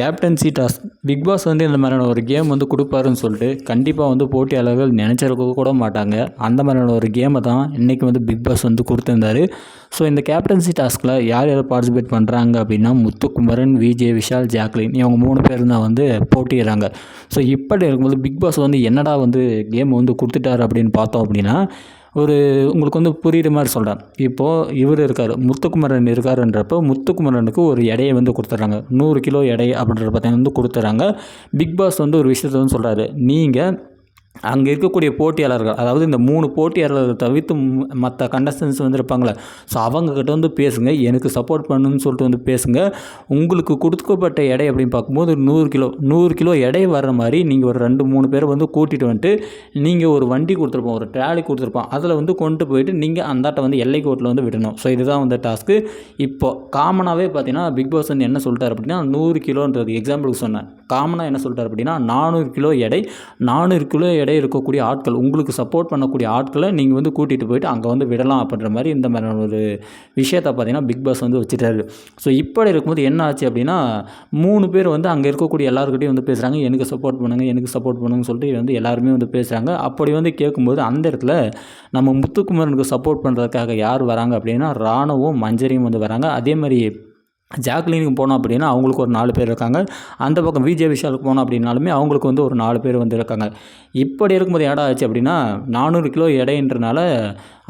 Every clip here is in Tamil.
கேப்டன்சி டாஸ்க் பிக் பாஸ் வந்து இந்த மாதிரியான ஒரு கேம் வந்து கொடுப்பாருன்னு சொல்லிட்டு கண்டிப்பாக வந்து போட்டியாளர்கள் நினச்சிருக்க கூட மாட்டாங்க. அந்த மாதிரியான ஒரு கேமை தான் இன்றைக்கி வந்து பிக் பாஸ் வந்து கொடுத்துருந்தாரு. ஸோ இந்த கேப்டன்சி டாஸ்கில் யார் யார் பார்ட்டிசிபேட் பண்ணுறாங்க அப்படின்னா முத்துக்குமரன் விஜய் விஷால் ஜாக்லின் இவங்க மூணு பேர் தான் வந்து போட்டிடுறாங்க ஸோ இப்படி இருக்கும்போது பிக் பாஸ் வந்து என்னடா வந்து கேம் வந்து கொடுத்துட்டாரு அப்படின்னு பார்த்தோம் அப்படின்னா ஒரு உங்களுக்கு வந்து புரியுற மாதிரி சொல்கிறேன் இப்போது இவர் இருக்கார் முத்துக்குமரன் இருக்காருன்றப்போ முத்துக்குமரனுக்கு ஒரு எடையை வந்து கொடுத்துட்றாங்க நூறு கிலோ எடை அப்படின்ற பார்த்தீங்கன்னா வந்து கொடுத்துட்றாங்க பிக் பாஸ் வந்து ஒரு விஷயத்த வந்து சொல்கிறாரு நீங்கள் அங்கே இருக்கக்கூடிய போட்டியாளர்கள் அதாவது இந்த மூணு போட்டியாளர்கள் தவிர்த்து மற்ற கண்டஸ்டன்ஸ் வந்து இருப்பாங்களே ஸோ அவங்கக்கிட்ட வந்து பேசுங்க எனக்கு சப்போர்ட் பண்ணுன்னு சொல்லிட்டு வந்து பேசுங்க. உங்களுக்கு கொடுக்கப்பட்ட எடை அப்படின்னு பார்க்கும்போது நூறு கிலோ நூறு கிலோ எடை வர்ற மாதிரி நீங்கள் ஒரு ரெண்டு மூணு பேரை வந்து கூட்டிகிட்டு வந்துட்டு நீங்கள் ஒரு வண்டி கொடுத்துருப்போம் ஒரு ட்ராலி கொடுத்துருப்போம். அதில் வந்து கொண்டு போயிட்டு நீங்கள் அந்தாட்ட வந்து எல்லை கோட்டில் வந்து விடணும். ஸோ இதுதான் வந்து டாஸ்க்கு இப்போ காமனாகவே பார்த்தீங்கன்னா பிக் பாஸ் வந்து என்ன சொல்லிட்டார் அப்படின்னா நூறு கிலோன்றது எக்ஸாம்பிளுக்கு சொன்னேன். காமனாக என்ன சொல்லிட்டார் அப்படின்னா நானூறு கிலோ எடை நானூறு கிலோ எடை இருக்கக்கூடிய ஆட்கள் உங்களுக்கு சப்போர்ட் பண்ணக்கூடிய ஆட்களை நீங்கள் வந்து கூட்டிகிட்டு போயிட்டு அங்கே வந்து விடலாம் அப்படின்ற மாதிரி இந்த மாதிரியான ஒரு விஷயத்தை பார்த்தீங்கன்னா பிக் பாஸ் வந்து வச்சுட்டாரு. ஸோ இப்படி இருக்கும்போது என்ன ஆச்சு அப்படின்னா மூணு பேர் வந்து அங்கே இருக்கக்கூடிய எல்லாருக்கிட்டையும் வந்து பேசுகிறாங்க எனக்கு சப்போர்ட் பண்ணுங்கள் எனக்கு சப்போர்ட் பண்ணுங்கன்னு சொல்லிட்டு வந்து எல்லாருமே வந்து பேசுகிறாங்க அப்படி வந்து கேட்கும்போது அந்த இடத்துல நம்ம முத்துக்குமரனுக்கு சப்போர்ட் பண்ணுறதுக்காக யார் வராங்க அப்படின்னா ராணுவம் மஞ்சரியும் வந்து வராங்க. அதே மாதிரி ஜாக்லினுக்கு போனோம் அப்படின்னா அவங்களுக்கு ஒரு நாலு பேர் இருக்காங்க. அந்த பக்கம் விஜய் விஷாலுக்கு போனோம் அப்படின்னாலுமே அவங்களுக்கு வந்து ஒரு நாலு பேர் வந்து இருக்காங்க. இப்படி இருக்கும்போது இடம் ஆச்சு அப்படின்னா நானூறு கிலோ எடைன்றனால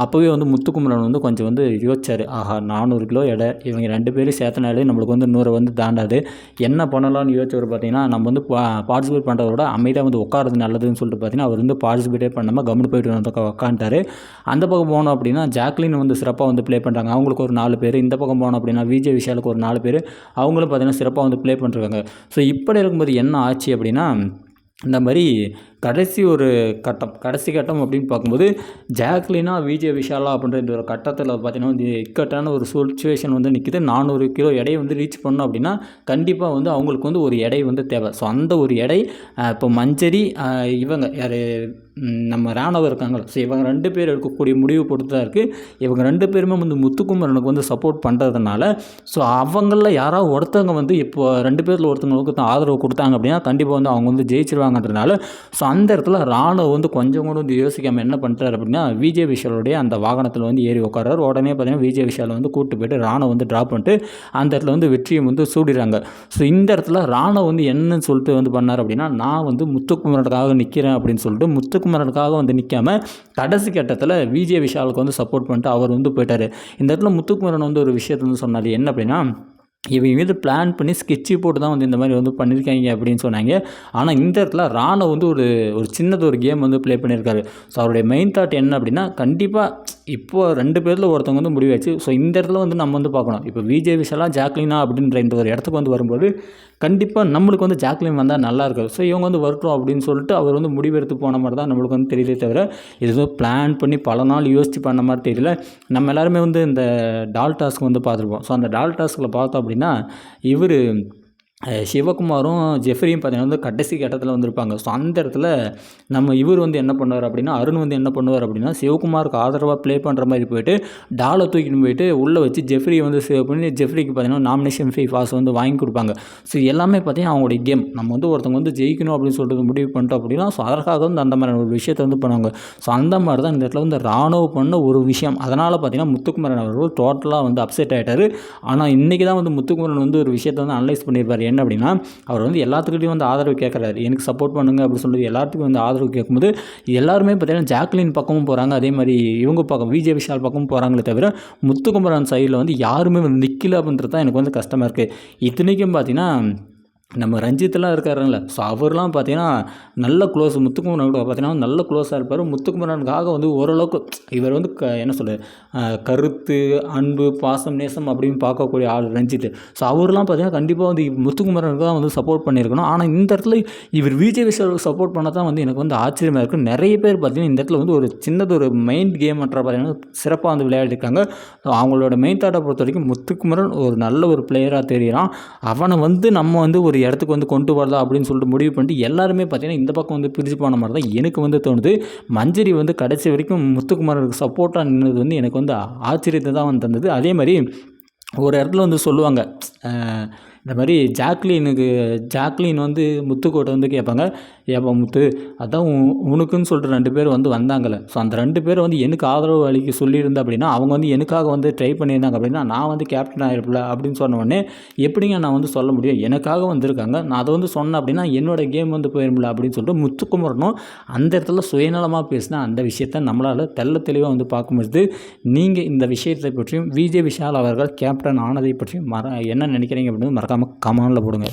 அப்போவே வந்து முத்துக்குமரன் வந்து கொஞ்சம் வந்து யோசிச்சார். ஆஹா நானூறு கிலோ எடை இவங்க ரெண்டு பேரும் சேர்த்தனாலே நம்மளுக்கு வந்து நூறை வந்து தாண்டாது. என்ன பண்ணலாம்னு யோசிச்சவர் பார்த்தீங்கன்னா நம்ம வந்து பார்ட்டிசிபேட் பண்ணுறத விட அமைதியாக வந்து உட்காரது நல்லதுன்னு சொல்லிட்டு பார்த்தீங்கன்னா அவர் வந்து பார்ட்டிசிபேட்டே பண்ணாமல் கவர்மெண்ட் போயிட்டு வந்து உட்காந்துட்டாரு அந்த பக்கம் போனோம் அப்படின்னா ஜாக்லின் வந்து சிறப்பாக வந்து ப்ளே பண்ணுறாங்க அவங்களுக்கு ஒரு நாலு பேர். இந்த பக்கம் போனோம் அப்படின்னா விஜய் விஷாலுக்கு ஒரு நாலு நாலு பேர் அவங்களும் பார்த்திங்கன்னா சிறப்பாக வந்து ப்ளே பண்ணிருக்காங்க. ஸோ இப்படி இருக்கும்போது என்ன ஆச்சு அப்படின்னா இந்த மாதிரி கடைசி ஒரு கட்டம் கடைசி கட்டம் அப்படின்னு பார்க்கும்போது ஜாக்லினா விஜய் விஷாலா அப்படின்ற இந்த ஒரு கட்டத்தில் பார்த்தீங்கன்னா வந்து இக்கட்டான ஒரு சுச்சுவேஷன் வந்து நிற்கிது நானூறு கிலோ எடையை வந்து ரீச் பண்ணோம் அப்படின்னா கண்டிப்பாக வந்து அவங்களுக்கு வந்து ஒரு எடை வந்து தேவை. ஸோ அந்த ஒரு எடை இப்போ மஞ்சரி இவங்க யார் நம்ம ராணவ இருக்காங்களோ ஸோ இவங்க ரெண்டு பேர் எடுக்கக்கூடிய முடிவு பொறுத்து தான் இருக்குது இவங்க ரெண்டு பேருமே வந்து முத்துக்குமரனுக்கு வந்து சப்போர்ட் பண்ணுறதுனால ஸோ அவங்களில் யாராவது ஒருத்தவங்க வந்து இப்போ ரெண்டு பேரில் ஒருத்தவங்களுக்கு தான் ஆதரவு கொடுத்தாங்க அப்படின்னா கண்டிப்பாக வந்து அவங்க வந்து ஜெயிச்சிருவாங்கன்றதுனால ஸோ அந்த இடத்துல ராணுவ வந்து கொஞ்சம் கூட வந்து யோசிக்காமல் என்ன பண்ணுறாரு அப்படின்னா விஜய் விஷாலுடைய அந்த வாகனத்தில் வந்து ஏறி உட்காராரு உடனே பார்த்தீங்கன்னா விஜய் விஷாலை வந்து கூப்பிட்டு போயிட்டு ராணுவ வந்து ட்ராப் பண்ணிட்டு அந்த இடத்துல வந்து வெற்றியை வந்து சூடிறாங்க ஸோ இந்த இடத்துல ராணுவ வந்து என்னன்னு சொல்லிட்டு வந்து பண்ணார் அப்படின்னா நான் வந்து முத்துக்குமரனுக்காக நிற்கிறேன் அப்படின்னு சொல்லிட்டு முத்துக்குமரனுக்காக வந்து நிற்காம கடைசி கட்டத்தில் விஜய் விஷாலுக்கு வந்து சப்போர்ட் பண்ணிட்டு அவர் வந்து போயிட்டார். இந்த இடத்துல முத்துக்குமரன் வந்து ஒரு விஷயத்தை வந்து சொன்னார். என்ன அப்படின்னா இவங்க வந்து பிளான் பண்ணி ஸ்கெட்சி போட்டு தான் வந்து இந்த மாதிரி வந்து பண்ணியிருக்காங்க அப்படின்னு சொன்னாங்க. ஆனால் இந்த இடத்துல ராணா வந்து ஒரு ஒரு சின்னது ஒரு கேம் வந்து ப்ளே பண்ணியிருக்காரு. ஸோ அவருடைய மெயின் தாட் என்ன அப்படின்னா கண்டிப்பாக இப்போது ரெண்டு பேரில் ஒருத்தவங்க வந்து முடிவாச்சு ஸோ இந்த இடத்துல வந்து நம்ம வந்து பார்க்கணும். இப்போ விஜய் விஷாலா ஜாக்லினா அப்படின்ற இந்த ஒரு இடத்துக்கு வந்து வரும்போது கண்டிப்பாக நம்மளுக்கு வந்து ஜாக்லின் வந்தால் நல்லா இருக்காது ஸோ இவங்க வந்து வரட்டும் அப்படின்னு சொல்லிட்டு அவர் வந்து முடிவெடுத்து போன மாதிரி தான் நம்மளுக்கு வந்து தெரியலே தவிர இது வந்து பிளான் பண்ணி பல நாள் யோசித்து பண்ண மாதிரி தெரியல. நம்ம எல்லாருமே வந்து இந்த டால் டாஸ்க் வந்து பார்த்துருப்போம். ஸோ அந்த டால் டாஸ்கில் பார்த்தோம் அப்படின்னா இவர் சிவகுமாரும் ஜெஃப்ரியும் பார்த்தீங்கன்னா வந்து கடைசி கட்டத்தில் வந்திருப்பாங்க. ஸோ அந்த இடத்துல நம்ம இவர் வந்து என்ன பண்ணுவார் அப்படின்னா அருண் வந்து என்ன பண்ணுவார் அப்படின்னா சிவகுமாருக்கு ஆதரவாக ப்ளே பண்ணுற மாதிரி போயிட்டு டாலை தூக்கிட்டு போயிட்டு உள்ளே வச்சு ஜெஃப்ரியை வந்து சேவ் பண்ணி ஜெஃப்ரிக்கு பார்த்தீங்கன்னா நாமினேஷன் ஃபீ பாஸ் வந்து வாங்கி கொடுப்பாங்க. ஸோ எல்லாமே பார்த்தீங்கன்னா அவங்களுடைய கேம் நம்ம வந்து ஒருத்தவங்க வந்து ஜெயிக்கணும் அப்படின்னு சொல்லிட்டு முடிவு பண்ணிட்டோம் அப்படின்னா ஸோ அதற்காக வந்து அந்த மாதிரி ஒரு விஷயத்தை வந்து பண்ணுவாங்க. ஸோ அந்த மாதிரி தான் இந்த இடத்துல வந்து ராணுவ பண்ண ஒரு விஷயம். அதனால் பார்த்தீங்கன்னா முத்துக்குமரன் அவர்கள் டோட்டலாக வந்து அப்செட் ஆகிட்டார் ஆனால் இன்றைக்கி தான் வந்து முத்துக்குமரன் வந்து ஒரு விஷயத்தை வந்து அனலைஸ் பண்ணியிருப்பார். என்ன அப்படின்னா அவர் வந்து எல்லாத்துக்கிட்டையும் வந்து ஆதரவு கேட்குறாரு. எனக்கு சப்போர்ட் பண்ணுங்க அப்படின்னு சொல்லிட்டு எல்லாத்துக்கும் வந்து ஆதரவு கேட்கும்போது எல்லாருமே பார்த்தீங்கன்னா ஜாக்லின் பக்கமும் போகிறாங்க அதே மாதிரி இவங்க பக்கம் விஜய் விஷால் பக்கமும் போகிறாங்களே தவிர முத்துக்குமரன் சைடில் வந்து யாருமே வந்து நிற்கல அப்படின்றது தான் எனக்கு வந்து கஷ்டமாக இருக்குது இத்தனைக்கும் பார்த்தீங்கன்னா நம்ம ரஞ்சித்லாம் இருக்காருல்ல ஸோ அவர்லாம் பார்த்தீங்கன்னா நல்ல க்ளோஸ் முத்துக்குமரன் கூட பார்த்தீங்கன்னா நல்ல க்ளோஸாக இருப்பார். முத்துக்குமரனுக்காக வந்து ஓரளவுக்கு இவர் வந்து க என்ன சொல்கிறது கருத்து அன்பு பாசம் நேசம் அப்படின்னு பார்க்கக்கூடிய ஆள் ரஞ்சித். ஸோ அவர்லாம் பார்த்தீங்கன்னா கண்டிப்பாக வந்து முத்துக்குமரனுக்கு தான் வந்து சப்போர்ட் பண்ணியிருக்கணும். ஆனால் இந்த இடத்துல இவர் விஜய் விஷாலுக்கு சப்போர்ட் பண்ண தான் வந்து எனக்கு வந்து ஆச்சரியமாக இருக்குது நிறைய பேர் பார்த்தீங்கன்னா இந்த இடத்துல வந்து ஒரு சின்னது ஒரு மெயின் கேம் அற்ற பார்த்தீங்கன்னா சிறப்பாக வந்து விளையாடிருக்காங்க. அவங்களோட மெயின் தாட்டை பொறுத்த வரைக்கும் முத்துக்குமரன் ஒரு நல்ல ஒரு பிளேயராக தெரியலாம் அவனை வந்து நம்ம வந்து ஒரு இடத்துக்கு வந்து கொண்டு வரலாம் அப்படின்னு சொல்லிட்டு முடிவு பண்ணிட்டு எல்லாருமே பார்த்தீங்கன்னா இந்த பக்கம் வந்து பிரிச்சு போன மாதிரி தான் எனக்கு வந்து தோணுது. மஞ்சரி வந்து கடைசி வரைக்கும் முத்துக்குமாருக்கு சப்போர்ட்டாக நின்றது வந்து எனக்கு வந்து ஆச்சரியத்தை தான் வந்து தந்தது. அதே மாதிரி ஒரு இடத்துல வந்து சொல்லுவாங்க இந்த மாதிரி ஜாக்லீனுக்கு ஜாக்லீன் வந்து முத்துக்கோட்டை வந்து கேட்பாங்க ஏப்பா முத்து அதான் உ- உனக்குன்னு சொல்லிட்டு ரெண்டு பேர் வந்து வந்தாங்கல்ல. ஸோ அந்த ரெண்டு பேர் வந்து எனக்கு ஆதரவு அளிக்க சொல்லியிருந்தேன் அப்படின்னா அவங்க வந்து எனக்காக வந்து ட்ரை பண்ணியிருந்தாங்க அப்படின்னா நான் வந்து கேப்டன் ஆகிருப்பில்ல அப்படின்னு சொன்ன உடனே எப்படிங்க நான் வந்து சொல்ல முடியும்? எனக்காக வந்திருக்காங்க. நான் அதை வந்து சொன்னேன் அப்படின்னா என்னோட கேம் வந்து போயிருமில்ல அப்படின்னு சொல்லிட்டு முத்துக்குமரனும் அந்த இடத்துல சுயநலமாக பேசினா அந்த விஷயத்த நம்மளால் தெள்ள தெளிவாக வந்து பார்க்க நீங்கள் இந்த விஷயத்தை பற்றியும் விஜய் விஷால் அவர்கள் கேப்டன் ஆனதை பற்றியும் மற என்ன நினைக்கிறீங்க அப்படின்னு மறக்காமல் கமானில் போடுங்க.